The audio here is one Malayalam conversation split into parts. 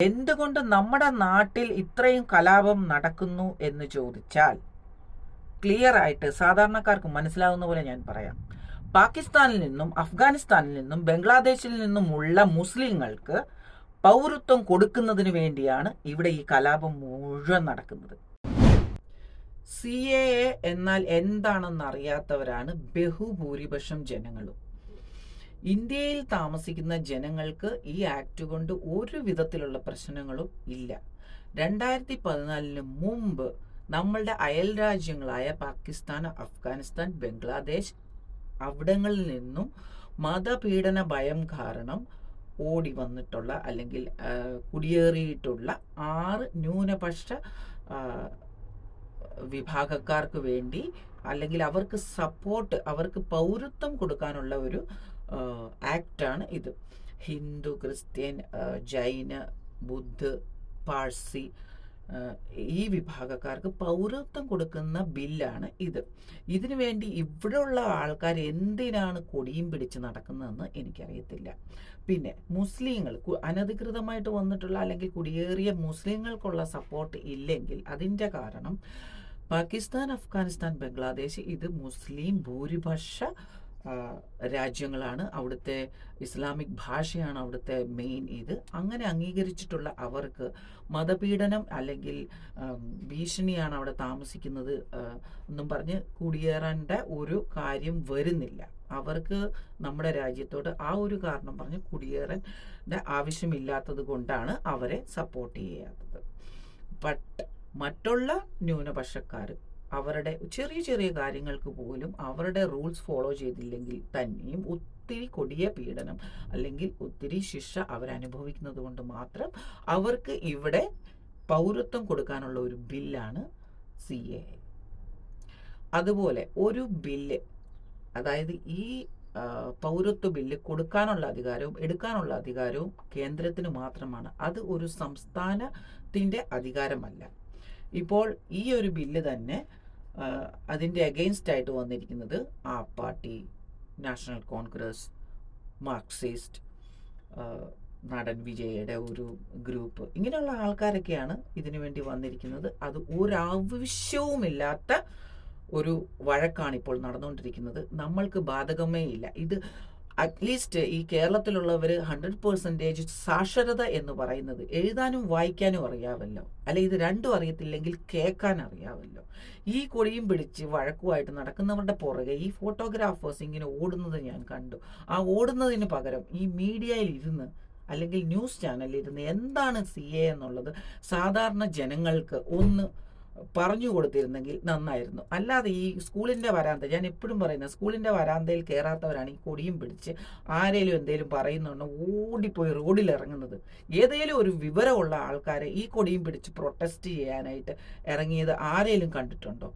എന്തുകൊണ്ട് നമ്മുടെ നാട്ടിൽ ഇത്രയും കലാപം നടക്കുന്നു എന്ന് ചോദിച്ചാൽ ക്ലിയർ ആയിട്ട് സാധാരണക്കാർക്ക് മനസ്സിലാവുന്ന പോലെ ഞാൻ പറയാം. പാകിസ്ഥാനിൽ നിന്നും അഫ്ഗാനിസ്ഥാനിൽ നിന്നും ബംഗ്ലാദേശിൽ നിന്നുമുള്ള മുസ്ലിങ്ങൾക്ക് പൗരത്വം കൊടുക്കുന്നതിന് വേണ്ടിയാണ് ഇവിടെ ഈ കലാപം മുഴുവൻ നടക്കുന്നത്. സി എ എന്നാൽ എന്താണെന്ന് അറിയാത്തവരാണ് ബഹുഭൂരിപക്ഷം ജനങ്ങളും. ഇന്ത്യയിൽ താമസിക്കുന്ന ജനങ്ങൾക്ക് ഈ ആക്ട് കൊണ്ട് ഒരു വിധത്തിലുള്ള പ്രശ്നങ്ങളും ഇല്ല. രണ്ടായിരത്തി പതിനാലിന് മുമ്പ് നമ്മളുടെ അയൽ രാജ്യങ്ങളായ പാകിസ്ഥാൻ അഫ്ഗാനിസ്ഥാൻ ബംഗ്ലാദേശ് അവിടങ്ങളിൽ നിന്നും മതപീഡന ഭയം കാരണം ഓടി വന്നിട്ടുള്ള അല്ലെങ്കിൽ കുടിയേറിയിട്ടുള്ള ആറ് ന്യൂനപക്ഷ വിഭാഗക്കാർക്ക് വേണ്ടി അല്ലെങ്കിൽ അവർക്ക് സപ്പോർട്ട് അവർക്ക് പൗരത്വം കൊടുക്കാനുള്ള ഒരു ആക്റ്റാണ് ഇത്. ഹിന്ദു ക്രിസ്ത്യൻ ജൈന ബുദ്ധ പാഴ്സി ഈ വിഭാഗക്കാർക്ക് പൗരത്വം കൊടുക്കുന്ന ബില്ലാണ് ഇത്. ഇതിനു വേണ്ടി ഇവിടെയുള്ള ആൾക്കാർ എന്തിനാണ് കൊടിയും പിടിച്ച് നടക്കുന്നതെന്ന് എനിക്കറിയത്തില്ല. പിന്നെ മുസ്ലിങ്ങൾ അനധികൃതമായിട്ട് വന്നിട്ടുള്ള അല്ലെങ്കിൽ കുടിയേറിയ മുസ്ലിങ്ങൾക്കുള്ള സപ്പോർട്ട് ഇല്ലെങ്കിൽ അതിന്റെ കാരണം പാകിസ്ഥാൻ അഫ്ഗാനിസ്ഥാൻ ബംഗ്ലാദേശ് ഇത് മുസ്ലിം ഭൂരിപക്ഷ രാജ്യങ്ങളാണ്. അവിടുത്തെ ഇസ്ലാമിക് ഭാഷയാണ് അവിടുത്തെ മെയിൻ ഇത്. അങ്ങനെ അംഗീകരിച്ചിട്ടുള്ള അവർക്ക് മതപീഡനം അല്ലെങ്കിൽ ഭീഷണിയാണ് അവിടെ താമസിക്കുന്നത് എന്നും പറഞ്ഞ് കുടിയേറേണ്ട ഒരു കാര്യം വരുന്നില്ല. അവർക്ക് നമ്മുടെ രാജ്യത്തോട് ആ ഒരു കാരണം പറഞ്ഞ് കുടിയേറേണ്ട ആവശ്യമില്ലാത്തത് കൊണ്ടാണ് അവരെ സപ്പോർട്ട് ചെയ്യാത്തത്. ബട്ട് മറ്റുള്ള ന്യൂനപക്ഷക്കാർ അവരുടെ ചെറിയ ചെറിയ കാര്യങ്ങൾക്ക് പോലും അവരുടെ റൂൾസ് ഫോളോ ചെയ്തില്ലെങ്കിൽ തന്നെയും ഒത്തിരി കൊടിയ പീഡനം അല്ലെങ്കിൽ ഒത്തിരി ശിക്ഷ അവരനുഭവിക്കുന്നത് കൊണ്ട് മാത്രം അവർക്ക് ഇവിടെ പൗരത്വം കൊടുക്കാനുള്ള ഒരു ബില്ലാണ് സി എ അതുപോലെ ഒരു ബില്ല് അതായത് ഈ പൗരത്വ ബില്ല് കൊടുക്കാനുള്ള അധികാരവും എടുക്കാനുള്ള അധികാരവും കേന്ദ്രത്തിന് മാത്രമാണ്. അത് ഒരു സംസ്ഥാനത്തിന്റെ അധികാരമല്ല. ഇപ്പോൾ ഈ ഒരു ബില്ല് തന്നെ ആ, അതിന്റെ അഗെയിൻസ്റ്റ് ആയിട്ട് വന്നിരിക്കുന്നത് ആ പാർട്ടി നാഷണൽ കോൺഗ്രസ് മാർക്സിസ്റ്റ് നടൻ വിജയയുടെ ഒരു ഗ്രൂപ്പ് ഇങ്ങനെയുള്ള ആൾക്കാരൊക്കെയാണ് ഇതിനു വേണ്ടി വന്നിരിക്കുന്നത്. അത് ഒരാവശ്യവുമില്ലാത്ത ഒരു വഴക്കാണ് ഇപ്പോൾ നടന്നുകൊണ്ടിരിക്കുന്നത്. നമ്മൾക്ക് ബാധകമേ ഇല്ല ഇത് അറ്റ്ലീസ്റ്റ് ഈ കേരളത്തിലുള്ളവർ ഹൺഡ്രഡ് പെർസെന്റേജ് സാക്ഷരത എന്ന് പറയുന്നത് എഴുതാനും വായിക്കാനും അറിയാമല്ലോ അല്ലെ ഇത് രണ്ടും അറിയത്തില്ലെങ്കിൽ കേൾക്കാൻ അറിയാമല്ലോ ഈ കൊടിയും പിടിച്ച് വഴക്കുമായിട്ട് നടക്കുന്നവരുടെ പുറകെ ഈ ഫോട്ടോഗ്രാഫേഴ്സ് ഇങ്ങനെ ഓടുന്നത് ഞാൻ കണ്ടു. ആ ഓടുന്നതിന് പകരം ഈ മീഡിയയിൽ ഇരുന്ന് അല്ലെങ്കിൽ ന്യൂസ് ചാനലിൽ ഇരുന്ന് എന്താണ് സി എ എന്നുള്ളത് സാധാരണ ജനങ്ങൾക്ക് ഒന്ന് പറഞ്ഞു കൊടുത്തിരുന്നെങ്കിൽ നന്നായിരുന്നു. അല്ലാതെ ഈ സ്കൂളിന്റെ വരാന്ത ഞാൻ എപ്പോഴും പറയുന്നത് സ്കൂളിന്റെ വരാന്തയിൽ കയറാത്തവരാണ് ഈ കൊടിയും പിടിച്ച് ആരേലും എന്തേലും പറയുന്നുണ്ടോ ഓടിപ്പോയി റോഡിൽ ഇറങ്ങുന്നത് ഏതേലും ഒരു വിവരമുള്ള ആൾക്കാരെ ഈ കൊടിയും പിടിച്ച് പ്രൊട്ടസ്റ്റ് ചെയ്യാനായിട്ട് ഇറങ്ങിയത് ആരേലും കണ്ടിട്ടുണ്ടോ?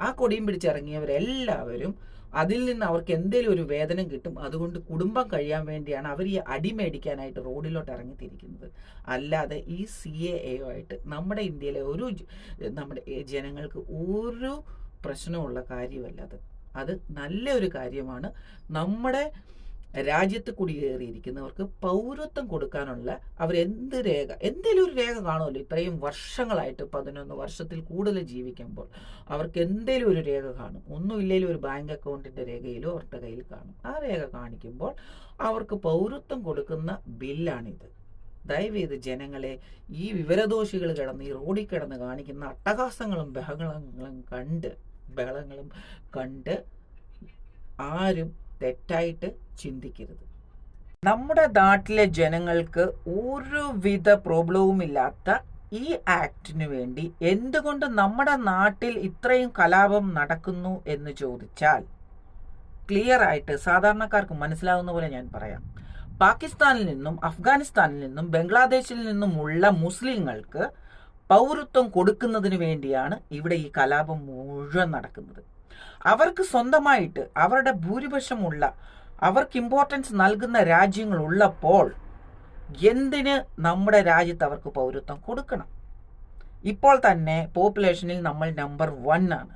ആ കൊടിയും പിടിച്ച് ഇറങ്ങിയവരെല്ലാവരും അതിൽ നിന്ന് അവർക്ക് എന്തെങ്കിലും ഒരു വേതനം കിട്ടും. അതുകൊണ്ട് കുടുംബം കഴിയാൻ വേണ്ടിയാണ് അവർ ഈ അടി മേടിക്കാനായിട്ട് റോഡിലോട്ട് ഇറങ്ങിത്തിരിക്കുന്നത്. അല്ലാതെ ഈ സി എ ആയിട്ട് നമ്മുടെ ഇന്ത്യയിലെ ഒരു നമ്മുടെ ജനങ്ങൾക്ക് ഒരു പ്രശ്നമുള്ള കാര്യമല്ല അത്. അത് നല്ലൊരു കാര്യമാണ്. നമ്മുടെ രാജ്യത്ത് കുടിയേറിയിരിക്കുന്നവർക്ക് പൗരത്വം കൊടുക്കാനുള്ള അവർ എന്ത് രേഖ എന്തെങ്കിലും ഒരു രേഖ കാണുമല്ലോ? ഇത്രയും വർഷങ്ങളായിട്ട് പതിനൊന്ന് വർഷത്തിൽ കൂടുതൽ ജീവിക്കുമ്പോൾ അവർക്ക് എന്തെങ്കിലും ഒരു രേഖ കാണും. ഒന്നുമില്ലെങ്കിലും ഒരു ബാങ്ക് അക്കൗണ്ടിന്റെ രേഖയിലോ അവരുടെ കയ്യിൽ കാണും. ആ രേഖ കാണിക്കുമ്പോൾ അവർക്ക് പൗരത്വം കൊടുക്കുന്ന ബില്ലാണിത്. ദയവേത് ജനങ്ങളെ ഈ വിവരദോഷികൾ കിടന്ന് ഈ റോഡിൽ കിടന്ന് കാണിക്കുന്ന അട്ടഹാസങ്ങളും ബഹളങ്ങളും കണ്ട് ബഹളങ്ങളും കണ്ട് ആരും തെറ്റായിട്ട് ചിന്തിക്കരുത്. നമ്മുടെ നാട്ടിലെ ജനങ്ങൾക്ക് ഒരുവിധ പ്രോബ്ലവും ഇല്ലാത്ത ഈ ആക്ടിനു വേണ്ടി എന്തുകൊണ്ട് നമ്മുടെ നാട്ടിൽ ഇത്രയും കലാപം നടക്കുന്നു എന്ന് ചോദിച്ചാൽ ക്ലിയർ ആയിട്ട് സാധാരണക്കാർക്ക് മനസ്സിലാവുന്ന പോലെ ഞാൻ പറയാം. പാകിസ്ഥാനിൽ നിന്നും അഫ്ഗാനിസ്ഥാനിൽ നിന്നും ബംഗ്ലാദേശിൽ നിന്നുമുള്ള മുസ്ലിങ്ങൾക്ക് പൗരത്വം കൊടുക്കുന്നതിന് വേണ്ടിയാണ് ഇവിടെ ഈ കലാപം മുഴുവൻ നടക്കുന്നത്. അവർക്ക് സ്വന്തമായിട്ട് അവരുടെ ഭൂരിപക്ഷമുള്ള അവർക്ക് ഇമ്പോർട്ടൻസ് നൽകുന്ന രാജ്യങ്ങൾ ഉള്ളപ്പോൾ എന്തിന് നമ്മുടെ രാജ്യത്ത് അവർക്ക് പൗരത്വം കൊടുക്കണം? ഇപ്പോൾ തന്നെ പോപ്പുലേഷനിൽ നമ്മൾ നമ്പർ വൺ ആണ്.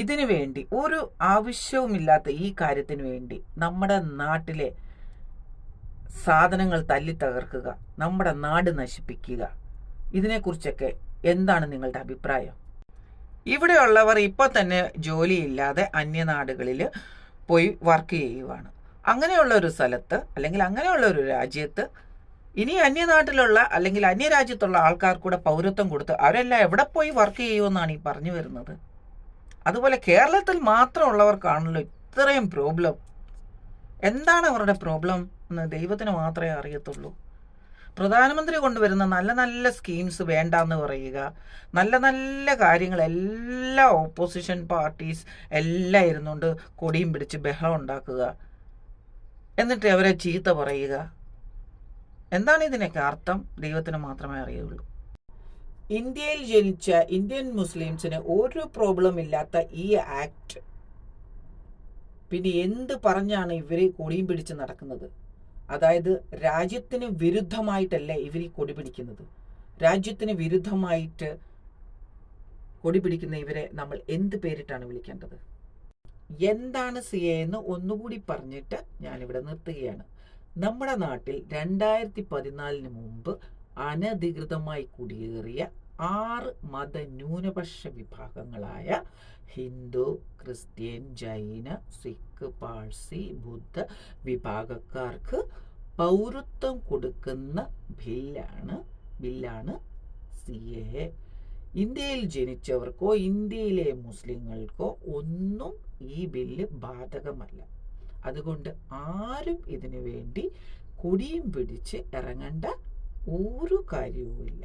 ഇതിനു വേണ്ടി ഒരു ആവശ്യവുമില്ലാത്ത ഈ കാര്യത്തിന് വേണ്ടി നമ്മുടെ നാട്ടിലെ സാധനങ്ങൾ തല്ലി തകർക്കുക നമ്മുടെ നാട് നശിപ്പിക്കുക ഇതിനെക്കുറിച്ചൊക്കെ എന്താണ് നിങ്ങളുടെ അഭിപ്രായം? ഇവിടെയുള്ളവർ ഇപ്പോൾ തന്നെ ജോലിയില്ലാതെ അന്യനാടുകളിൽ പോയി വർക്ക് ചെയ്യുവാണ്. അങ്ങനെയുള്ള ഒരു സ്ഥലത്ത് അല്ലെങ്കിൽ അങ്ങനെയുള്ള ഒരു രാജ്യത്ത് ഇനി അന്യനാട്ടിലുള്ള അല്ലെങ്കിൽ അന്യരാജ്യത്തുള്ള ആൾക്കാർക്കൂടെ പൗരത്വം കൊടുത്ത് അവരെല്ലാം എവിടെ പോയി വർക്ക് ചെയ്യുമെന്നാണ് ഈ പറഞ്ഞു വരുന്നത്? അതുപോലെ കേരളത്തിൽ മാത്രമുള്ളവർക്കാണല്ലോ ഇത്രയും പ്രോബ്ലം. എന്താണ് അവരുടെ പ്രോബ്ലം എന്ന് ദൈവത്തിന് മാത്രമേ അറിയത്തുള്ളൂ. പ്രധാനമന്ത്രി കൊണ്ടുവരുന്ന നല്ല നല്ല സ്കീംസ് വേണ്ടാന്ന് പറയുക. നല്ല നല്ല കാര്യങ്ങൾ എല്ലാ ഓപ്പോസിഷൻ പാർട്ടീസ് എല്ലാം ഇരുന്നുകൊണ്ട് കൊടിയും പിടിച്ച് ബഹളം ഉണ്ടാക്കുക. എന്നിട്ട് അവരെ ചീത്ത പറയുക. എന്താണ് ഇതിനൊക്കെ അർത്ഥം? ദൈവത്തിന് മാത്രമേ അറിയുള്ളൂ. ഇന്ത്യയിൽ ജനിച്ച ഇന്ത്യൻ മുസ്ലിംസിന് ഒരു പ്രോബ്ലം ഇല്ലാത്ത ഈ ആക്ട് പിന്നെ എന്ത് പറഞ്ഞാണ് ഇവരെ കൊടിയും പിടിച്ച് നടക്കുന്നത്? അതായത് രാജ്യത്തിന് വിരുദ്ധമായിട്ടല്ലേ ഇവർ ഈ കൊടി പിടിക്കുന്നത്? രാജ്യത്തിന് വിരുദ്ധമായിട്ട് കൊടി പിടിക്കുന്ന ഇവരെ നമ്മൾ എന്ത് പേരിട്ടാണ് വിളിക്കേണ്ടത്? എന്താണ് സി എ എന്ന് ഒന്നുകൂടി പറഞ്ഞിട്ട് ഞാനിവിടെ നിർത്തുകയാണ്. നമ്മുടെ നാട്ടിൽ രണ്ടായിരത്തി പതിനാലിന് മുമ്പ് അനധികൃതമായി കുടിയേറിയ ആറ് മത ന്യൂനപക്ഷ വിഭാഗങ്ങളായ ഹിന്ദു ക്രിസ്ത്യൻ ജൈന സിഖ് പാഴ്സി ബുദ്ധ വിഭാഗക്കാർക്ക് പൗരത്വം കൊടുക്കുന്ന ബില്ലാണ് ബില്ലാണ് സി എ. ഇന്ത്യയിൽ ജനിച്ചവർക്കോ ഇന്ത്യയിലെ മുസ്ലിങ്ങൾക്കോ ഒന്നും ഈ ബില്ല് ബാധകമല്ല. അതുകൊണ്ട് ആരും ഇതിനു വേണ്ടി കുടിയും പിടിച്ച് ഇറങ്ങേണ്ട ഒരു കാര്യവുമില്ല.